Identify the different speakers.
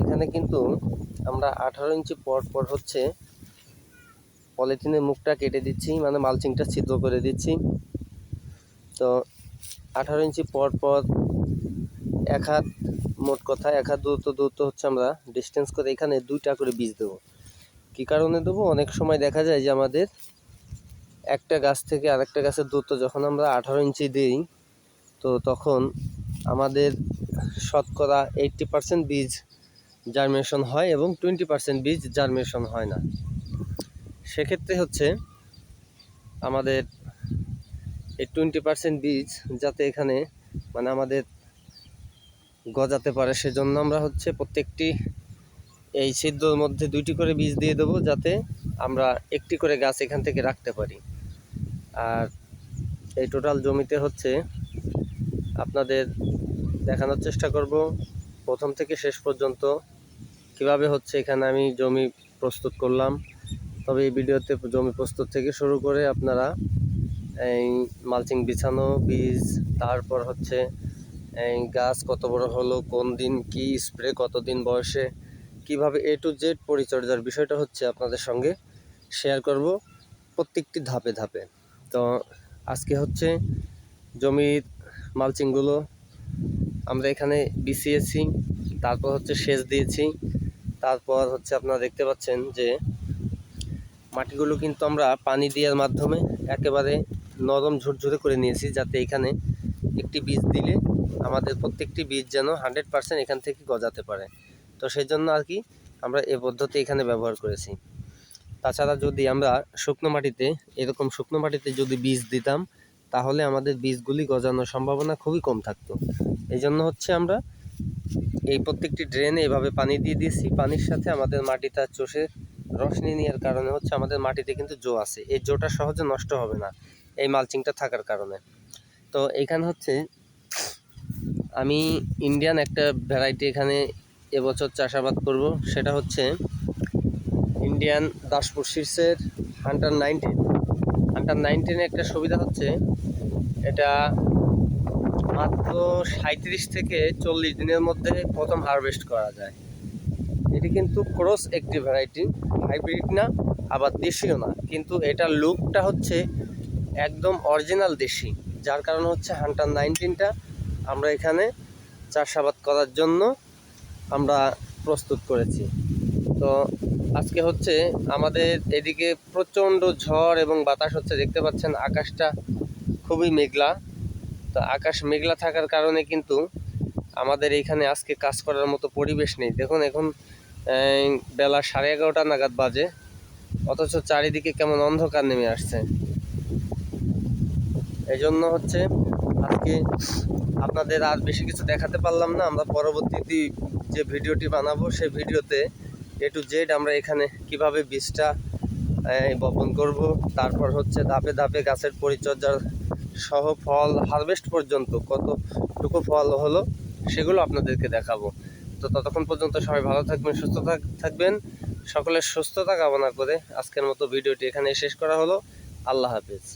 Speaker 1: এখানে কিন্তু আমরা আঠারো ইঞ্চি পর পর হচ্ছে পলিথিনের মুখটা কেটে দিচ্ছি মানে মালচিংটা ছিদ্র করে দিচ্ছি। তো আঠারো ইঞ্চি পর পর এক হাত মোট কথা, এক হাত দূরত্ব দূরত্ব হচ্ছে আমরা ডিস্টেন্স করে এখানে দুইটা করে বীজ দেবো। কী কারণে দেবো? অনেক সময় দেখা যায় যে আমাদের একটা গাছ থেকে আরেকটা গাছের দূরত্ব যখন আমরা আঠারো ইঞ্চি দিই, তো তখন আমাদের শতকরা এইট্টি পার্সেন্ট বীজ জার্মিনেশন হয় এবং টোয়েন্টি পার্সেন্ট বীজ জার্মিনেশন হয় না। সেক্ষেত্রে হচ্ছে আমাদের এই টোয়েন্টি পার্সেন্ট বীজ যাতে এখানে মানে আমাদের গজাতে পারে, সেজন্য আমরা হচ্ছে প্রত্যেকটি এই ছিদ্রর মধ্যে দুইটি করে বীজ দিয়ে দেবো যাতে আমরা একটি করে গাছ এখান থেকে রাখতে পারি। আর এই টোটাল জমিতে হচ্ছে আপনাদের দেখানোর চেষ্টা করব, প্রথম থেকে শেষ পর্যন্ত কীভাবে হচ্ছে এখানে আমি জমি প্রস্তুত করলাম। তবে এই ভিডিওতে জমি প্রস্তুত থেকে শুরু করে আপনারা এই মালচিং বিছানো, বীজ, তারপর হচ্ছে গাছ কত বড় হলো, কোন দিন কি স্প্রে কত দিন বয়সে, কীভাবে এ টু জেড পরিচর্যার বিষয়টা হচ্ছে আপনাদের সঙ্গে শেয়ার করব প্রত্যেকটি ধাপে ধাপে। তো আজকে হচ্ছে জমির মালচিংগুলো আমরা এখানে বিছিয়েছি, তারপর হচ্ছে সেচ দিয়েছি, তারপর হচ্ছে আপনারা দেখতে পাচ্ছেন যে মাটিগুলো কিন্তু আমরা পানি দেওয়ার মাধ্যমে একেবারে নরম ঝুরঝুরে করে নিয়েছি, যাতে এখানে একটি বীজ দিলে আমাদের প্রত্যেকটি বীজ যেন হান্ড্রেড পার্সেন্ট এখান থেকে গজাতে পারে। তো সেই জন্য আর কি আমরা এ পদ্ধতি এখানে ব্যবহার করেছি। তাছাড়া যদি আমরা শুকনো মাটিতে, এরকম শুকনো মাটিতে যদি বীজ দিতাম, তাহলে আমাদের বীজগুলি গজানোর সম্ভাবনা খুবই কম থাকতো। এই জন্য হচ্ছে আমরা এই প্রত্যেকটি ড্রেনে এভাবে পানি দিয়ে দিয়েছি। পানির সাথে আমাদের মাটিটা চষে রসনি নেওয়ার কারণে হচ্ছে আমাদের মাটিতে কিন্তু জো আছে। এই জোটা সহজে নষ্ট হবে না, এই মালচিংটা থাকার কারণে। তো এখানে হচ্ছে আমি ইন্ডিয়ান একটা ভ্যারাইটি এখানে এবছর চাষাবাদ করব। সেটা হচ্ছে ইন্ডিয়ান দাসপুর শীর্ষের হান্টার নাইনটিন হান্টার নাইনটিনের একটা সুবিধা হচ্ছে, এটা মাত্র সাঁত্রিশ থেকে চল্লিশ দিনের মধ্যে প্রথম হারভেস্ট করা যায়। এটি কিন্তু ক্রস একটি ভ্যারাইটি হাইব্রিড না, আবার দেশীয় না। কিন্তু এটার লুকটা হচ্ছে একদম অরিজিনাল দেশি, যার কারণে হচ্ছে হান্টার নাইনটিনটা আমরা এখানে চাষাবাদ করার জন্য আমরা প্রস্তুত করেছি। তো আজকে হচ্ছে আমাদের এদিকে প্রচণ্ড ঝড় এবং বাতাস হচ্ছে, দেখতে পাচ্ছেন আকাশটা খুবই মেঘলা। তো আকাশ মেঘলা থাকার কারণে কিন্তু আমাদের এইখানে আজকে কাজ করার মতো পরিবেশ নেই। দেখুন এখন বেলা সাড়ে এগারোটা নাগাদ বাজে, অথচ চারিদিকে কেমন অন্ধকার নেমে আসছে। এই জন্য হচ্ছে আজকে আপনাদের আর বেশি কিছু দেখাতে পারলাম না। আমরা পরবর্তীতে যে ভিডিওটি বানাবো, সেই ভিডিওতে এ টু জেড আমরা এখানে কীভাবে বীজটা বপন করব, তারপর হচ্ছে ধাপে ধাপে গাছের পরিচর্যার সহ ফল হারভেস্ট পর্যন্ত কতটুকু ফল হলো সেগুলো আপনাদেরকে দেখাবো। তো ততক্ষণ পর্যন্ত সবাই ভালো থাকবেন, সুস্থ থাকবেন। সকলের সুস্থতা কামনা করে আজকের মতো ভিডিওটি এখানে শেষ করা হলো। আল্লাহ হাফিজ।